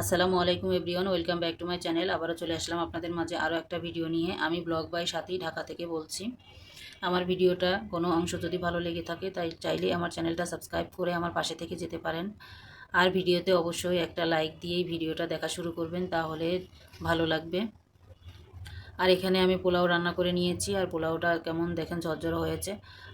আসসালামু আলাইকুম everyone, welcome back to my channel. আবারও চলে আসলাম আপনাদের মাঝে আরও একটা ভিডিও নিয়ে। আমি ব্লগ বাই সাথী ঢাকা থেকে বলছি। আমার ভিডিওটা কোনো অংশ যদি ভালো লেগে থাকে, তাই চাইলে আমার চ্যানেলটা সাবস্ক্রাইব করে আমার পাশে থেকে যেতে পারেন। আর ভিডিওতে অবশ্যই একটা লাইক দিয়েই ভিডিওটা দেখা শুরু করবেন, তাহলে ভালো লাগবে। আর এখানে আমি পোলাও রান্না করে নিয়েছি, আর পোলাওটা কেমন দেখেন ঝরঝর হয়েছে।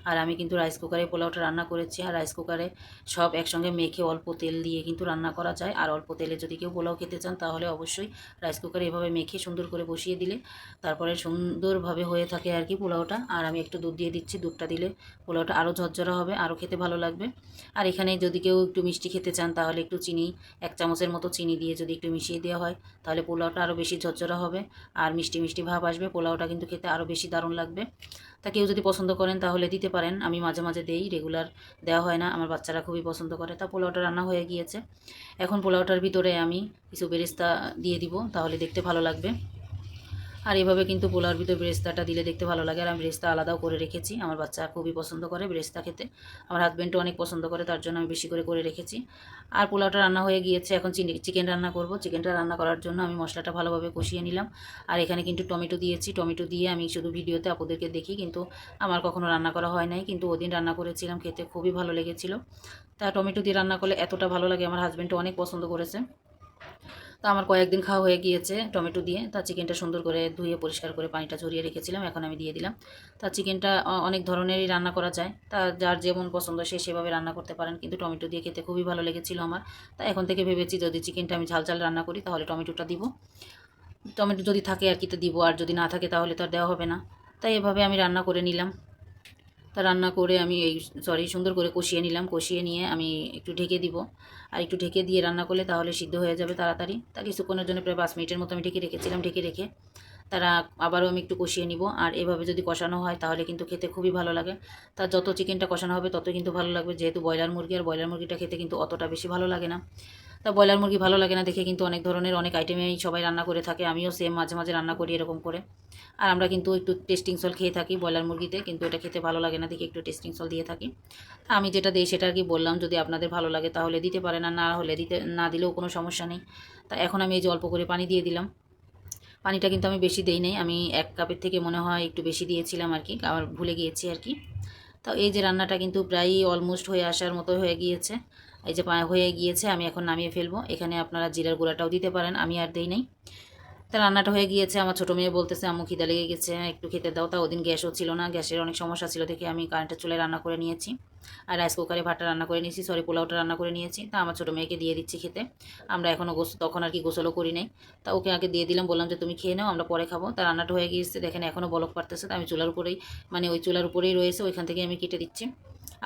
আর আমি কিন্তু রাইস কুকারে পোলাওটা রান্না করেছি আর রাইস কুকারে সব একসঙ্গে মেখে অল্প তেল দিয়ে কিন্তু রান্না করা যায়। আর অল্প তেলে যদি কেউ পোলাও খেতে চান তাহলে অবশ্যই রাইস কুকারে এভাবে মেখে সুন্দর করে বসিয়ে দিলে তারপরে সুন্দরভাবে হয়ে থাকে আর কি পোলাওটা। আর আমি একটু দুধ দিয়ে দিচ্ছি, দুধটা দিলে পোলাওটা আরও ঝরঝরা হবে আরও খেতে ভালো লাগবে। আর এখানে যদি কেউ একটু মিষ্টি খেতে চান তাহলে একটু চিনি, এক চামচের মতো চিনি দিয়ে যদি একটু মিশিয়ে দেওয়া হয় তাহলে পোলাওটা আরও বেশি ঝরঝরা হবে। আর মিষ্টি মিষ্টি ভাব আসবে, পোলাওটা কিন্তু খেতে আরও বেশি দারুণ লাগবে। তা কেউ যদি পছন্দ করেন তাহলে দিতে পারেন। আমি মাঝে মাঝে দেই রেগুলার দেওয়া হয় না। আমার বাচ্চারা খুবই পছন্দ করে। তা পোলাওটা রান্না হয়ে গিয়েছে। এখন পোলাওটার ভিতরে আমি কিছু বেরেস্তা দিয়ে দিব, তাহলে দেখতে ভালো লাগবে। আর এভাবে কিন্তু পোলাওর ভিতরে ব্রেস্তাটা দিলে দেখতে ভালো লাগে। আর আমি ব্রেস্তা আলাদাও করে রেখেছি। আমার বাচ্চা খুবই পছন্দ করে ব্রেস্তা খেতে। আমার হাজব্যান্ডও অনেক পছন্দ করে, তার জন্য আমি বেশি করে করে রেখেছি। আর পোলাওটা রান্না হয়ে গিয়েছে, এখন চিকেন রান্না করব। চিকেনটা রান্না করার জন্য আমি মশলাটা ভালোভাবে কষিয়ে নিলাম। আর এখানে কিন্তু টমেটো দিয়েছি। টমেটো দিয়ে আমি শুধু ভিডিওতে আপনাদেরকে দেখি, কিন্তু আমার কখনো রান্না করা হয় নাই। কিন্তু ওদিন রান্না করেছিলাম, খেতে খুবই ভালো লেগেছিল। তা টমেটো দিয়ে রান্না করলে এতটা ভালো লাগে, আমার হাজব্যান্ডও অনেক পছন্দ করেছে। তো আমার কয়েকদিন খাওয়া হয়ে গিয়েছে টমেটো দিয়ে। তা চিকেনটা সুন্দর করে ধুয়ে পরিষ্কার করে পানিটা ঝরিয়ে রেখেছিলাম, এখন আমি দিয়ে দিলাম। তা চিকেনটা অনেক ধরনেরই রান্না করা যায়। তা যার যেমন পছন্দ সে সেভাবে রান্না করতে পারেন, কিন্তু টমেটো দিয়ে খেতে খুবই ভালো লেগেছিল আমার। তা এখন থেকে ভেবেছি যদি চিকেনটা আমি ঝাল ঝাল রান্না করি তাহলে টমেটোটা দিব। টমেটো যদি থাকে আর কি তো দিব, আর যদি না থাকে তাহলে তো আর দেওয়া হবে না। তাই এভাবে আমি রান্না করে নিলাম। তা রান্না করে আমি এই সরি সুন্দর করে কষিয়ে নিলাম। কষিয়ে নিয়ে আমি একটু ঢেকে দিব। আর একটু ঢেকে দিয়ে রান্না করলে তাহলে সিদ্ধ হয়ে যাবে তাড়াতাড়ি। তা কিছুক্ষণের জন্য প্রায় পাঁচ মিনিটের মতো আমি ঢেকে রেখেছিলাম, ঢেকে রেখে। তারা আবারও আমি একটু কষিয়ে নিব। আর এভাবে যদি কষানো হয় তাহলে কিন্তু খেতে খুবই ভালো লাগে। তা যত চিকেনটা কষানো হবে তত কিন্তু ভালো লাগবে। যেহেতু ব্রয়লার মুরগি, আর ব্রয়লার মুরগিটা খেতে কিন্তু অতটা বেশি ভালো লাগে না। তা ব্রয়লার মুরগি ভালো লাগে না দেখে কিন্তু অনেক ধরনের, অনেক আইটেমেই সবাই রান্না করে থাকে। আমিও সেম মাঝে মাঝে রান্না করি এরকম করে। আর আমরা কিন্তু একটু টেস্টিং সল খেয়ে থাকি ব্রয়লার মুরগিতে, কিন্তু এটা খেতে ভালো লাগে না দেখে একটু টেস্টিং সল দিয়ে থাকি। তা আমি যেটা দিই সেটা আর কি বললাম, যদি আপনাদের ভালো লাগে তাহলে দিতে পারে না না হলে দিতে, না দিলেও কোনো সমস্যা নেই। তা এখন আমি এই যে অল্প করে পানি দিয়ে দিলাম। পানিটা কিন্তু আমি বেশি দেই নাই, আমি এক কাপের থেকে মনে হয় একটু বেশি দিয়েছিলাম আর কি, আবার ভুলে গিয়েছি আর কি। তো এই যে রান্নাটা কিন্তু প্রায়ই অলমোস্ট হয়ে আসার মতো হয়ে গিয়েছে। এই যে হয়ে গিয়েছে, আমি এখন নামিয়ে ফেলব। এখানে আপনারা জিরার গুঁড়াটাও দিতে পারেন, আমি আর দেই নাই। তা রান্নাটা হয়ে গিয়েছে, আমার ছোটো মেয়ে বলতেছে, আম্মু, খিদা লেগে গেছে, একটু খেতে দাও। তা ওদিন গ্যাসও ছিল না, গ্যাসের অনেক সমস্যা ছিল দেখে আমি কারেন্টের চুলে রান্না করে নিয়েছি। আর রাইস কুকারে ভাতটা রান্না করে নিয়েছি সরি পোলাওটা রান্না করে নিয়েছি। তা আমার ছোটো মেয়েকে দিয়ে দিচ্ছি খেতে। আমরা এখনও গোস তখন আর কি গোসলও করি নাই। তা ওকে আগে দিয়ে দিলাম, বললাম যে, তুমি খেয়ে নাও, আমরা পরে খাব। তা রান্নাটা হয়ে গিয়েছে, দেখেন এখনও বলক পারতেছে তা আমি চুলার উপরেই মানে ওই চুলার উপরেই রয়েছে, ওইখান থেকে আমি কেটে দিচ্ছি।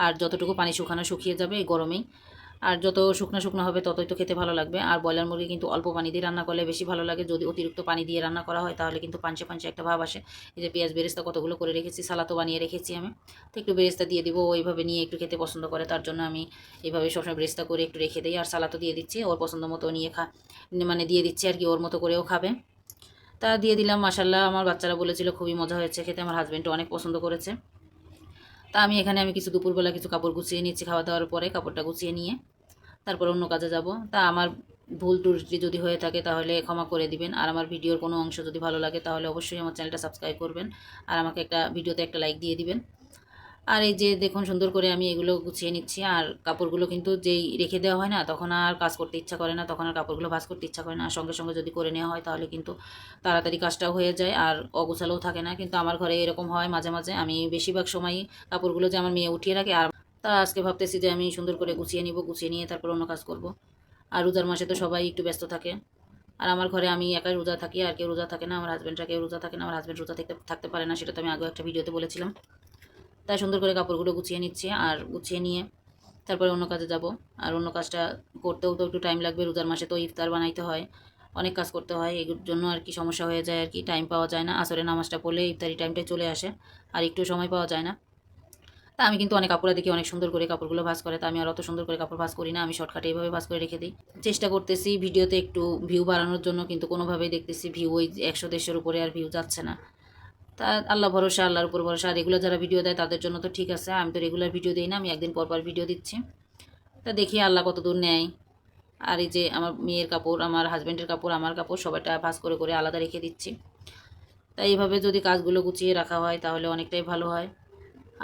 আর যতটুকু পানি শুকানো শুকিয়ে যাবে, এই গরমেই। আর যত শুকনো শুকনো হবে ততই তো খেতে ভালো লাগবে। আর ব্রয়লার মুরগি কিন্তু অল্প পানি দিয়ে রান্না করলে বেশি ভালো লাগে। যদি অতিরিক্ত পানি দিয়ে রান্না করা হয় তাহলে কিন্তু পাঞ্চে পাঞ্চে একটা ভাব আসে। এই যে পেঁয়াজ বেরেস্তা কতগুলো করে রেখেছি সালাতো বানিয়ে রেখেছি আমি। তো একটু বেরেস্তা দিয়ে দিব ওইভাবে নিয়ে একটু খেতে পছন্দ করে। তার জন্য আমি এইভাবে সবসময় বেরেস্তা করে একটু রেখে দিই। আর সালাতো দিয়ে দিচ্ছি, ওর পছন্দ মতো নিয়ে খা মানে দিয়ে দিচ্ছি আর কি, ওর মতো করেও খাবে। তা দিয়ে দিলাম মাসাল্লাহ আমার বাচ্চারা বলেছিল খুবই মজা হয়েছে খেতে, আমার হাজব্যান্ডও অনেক পছন্দ করেছে। তা আমি এখানে আমি কিছু দুপুরবেলা কিছু কাপড় গুছিয়ে নিচ্ছি খাওয়া দাওয়ার পরে, কাপড়টা গুছিয়ে নিয়ে। তারপর অন্য কাজে যাব। তা আমার ভুল ত্রুটি যদি হয়ে থাকে তাহলে ক্ষমা করে দিবেন। আর আমার ভিডিওর কোনো অংশ যদি ভালো লাগে তাহলে অবশ্যই আমার চ্যানেলটা সাবস্ক্রাইব করবেন। আর আমাকে একটা ভিডিওতে একটা লাইক দিয়ে দিবেন। আর এই যে দেখুন সুন্দর করে আমি এগুলো গুছিয়ে নিচ্ছি। আর কাপড়গুলো কিন্তু যেই রেখে দেওয়া হয় না, তখন আর কাজ করতে ইচ্ছা করে না, তখন আর কাপড়গুলো ভাজ করতে ইচ্ছা করে না। আর সঙ্গে সঙ্গে যদি করে নেওয়া হয় তাহলে কিন্তু তাড়াতাড়ি কাজটাও হয়ে যায় আর অগোছালোও থাকে না। কিন্তু আমার ঘরে এরকম হয় মাঝে মাঝে। আমি বেশিরভাগ সময়ই কাপড়গুলো যে আমার মেয়ে উঠিয়ে রাখে আর তা আজকে ভাবতেছি যে আমি সুন্দর করে গুছিয়ে নিব, গুছিয়ে নিয়ে তারপর অন্য কাজ করব। আর রোজার মাসে তো সবাই একটু ব্যস্ত থাকে। আর আমার ঘরে আমি একাই রোজা থাকি, আর কেউ রোজা থাকে না, আমার হাজব্যান্ডরা কেউ রোজা থাকে না, আমার হাজব্যান্ড রোজা থাকতে থাকতে পারে না, সেটা তো আমি আগেও একটা ভিডিওতে বলেছিলাম। তাই সুন্দর করে কাপড়গুলো গুছিয়ে নিচ্ছি, আর গুছিয়ে নিয়ে তারপরে অন্য কাজে যাব। আর অন্য কাজটা করতেও তো একটু টাইম লাগবে, রোজার মাসে তো ইফতার বানাইতে হয়, অনেক কাজ করতে হয় এগুলোর জন্য আর কি সমস্যা হয়ে যায়, আর কি টাইম পাওয়া যায় না। আসরে নামাজটা পড়লে ইফতারি টাইমটাই চলে আসে, আর একটু সময় পাওয়া যায় না। তা আমি কিন্তু অনেক কাপড়া দেখি অনেক সুন্দর করে কাপড়গুলো ভাজ করে, তা আমি আর অত সুন্দর করে কাপড় ভাজ করি না, আমি শর্টকাটে এইভাবে ভাজ করে রেখে দিই। চেষ্টা করতেছি ভিডিওতে একটু ভিউ বাড়ানোর জন্য, কিন্তু কোনোভাবেই দেখতেছি ভিউ ওই একশো দেড়শোর উপরে আর ভিউ যাচ্ছে না। তা আল্লাহ ভরসা, আল্লাহর উপর ভরসা রেগুলার যারা ভিডিও দেয় তাদের জন্য তো ঠিক আছে, আমি তো রেগুলার ভিডিও দিই না, আমি একদিন পর পর ভিডিও দিচ্ছি। তা দেখি আল্লাহ কত দূর নেয়। আর এই যে আমার মেয়ের কাপড়, আমার হাজব্যান্ডের কাপড়, আমার কাপড় সবাইটা ভাঁজ করে করে আলাদা রেখে দিচ্ছি। তাই এইভাবে যদি কাজগুলো গুছিয়ে রাখা হয় তাহলে অনেকটাই ভালো হয়।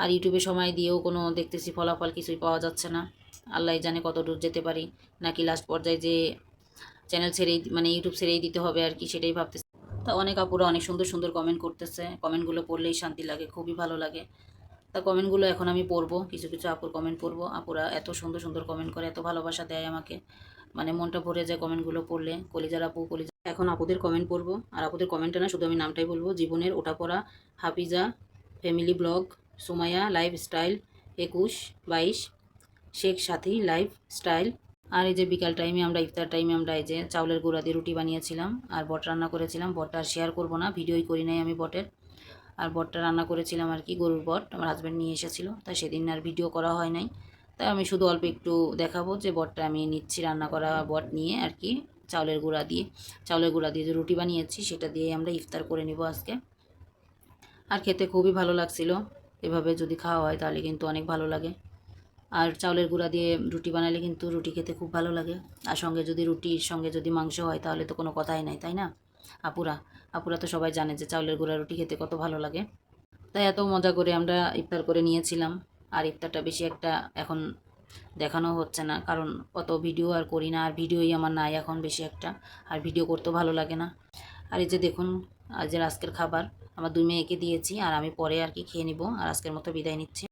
আর ইউটিউবে সময় দিয়েও কোনো দেখতেছি ফলাফল কিছুই পাওয়া যাচ্ছে না। আল্লাহ জানে কত দূর যেতে পারি। নাকি লাস্ট পর্যায়ে যে চ্যানেল ছেড়েই মানে ইউটিউব ছেড়েই দিতে হবে আর কি সেটাই ভাবতেছি। তা অনেক আপুরা অনেক সুন্দর সুন্দর কমেন্ট করতেছে। কমেন্টগুলো পড়লেই শান্তি লাগে, খুবই ভালো লাগে। তা কমেন্টগুলো এখন আমি পড়ব, কিছু কিছু আপুর কমেন্ট পড়ব। আপুরা এত সুন্দর সুন্দর কমেন্ট করে, এত ভালোবাসা দেয় আমাকে। মানে মনটা ভরে যায় কমেন্টগুলো পড়লে। কলিজার আপু, কলিজা এখন আপুদের কমেন্ট পড়ব। আর আপুদের কমেন্টটা না শুধু আমি নামটাই বলব। জীবনের ওঠাপড়া, Hafiza family blog Sumaiya lifestyle একুশ, বাইশ, শেখ সাথী লাইফ স্টাইল আর এই যে বিকাল টাইমে আমরা ইফতার টাইমে আমরা এই যে চাউলের গুঁড়া দিয়ে রুটি বানিয়েছিলাম। আর বট রান্না করেছিলাম, বটটা শেয়ার করব না, ভিডিওই করি নাই আমি বটের। আর বটটা রান্না করেছিলাম আর কি, গরুর বট, আমার হাজব্যান্ড নিয়ে এসেছিল তাই সেদিন আর ভিডিও করা হয় নাই। তাই আমি শুধু অল্প একটু দেখাবো যে বটটা আমি নিচ্ছি রান্না করা বট নিয়ে আর কি, চাউলের গুঁড়া দিয়ে। চাউলের গুঁড়া দিয়ে যে রুটি বানিয়েছি, সেটা দিয়ে আমরা ইফতার করে নিব আজকে। আর খেতে খুবই ভালো লাগছিল। এভাবে যদি খাওয়া হয় তাহলে কিন্তু অনেক ভালো লাগে। আর চাউলের গুঁড়া দিয়ে রুটি বানালে কিন্তু রুটি খেতে খুব ভালো লাগে। আর সঙ্গে যদি রুটির সঙ্গে যদি মাংস হয় তাহলে তো কোনো কথাই নাই, তাই না? আপুরা আপুরা তো সবাই জানে যে চাউলের গুঁড়া, রুটি খেতে কত ভালো লাগে। তাই এত মজা করে আমরা ইফতার করে নিয়েছিলাম। আর ইফতারটা বেশি একটা এখন দেখানো হচ্ছে না, কারণ অত ভিডিও আর করি না। আর ভিডিওই আমার নাই এখন বেশি একটা। আর ভিডিও করতেও ভালো লাগে না। আর এই যে দেখুন আজকের আজকের খাবার আমার দুই মেয়েকে দিয়েছি আর আমি পরে আর কি খেয়ে নিব। আর আজকের মতো বিদায় নিচ্ছি।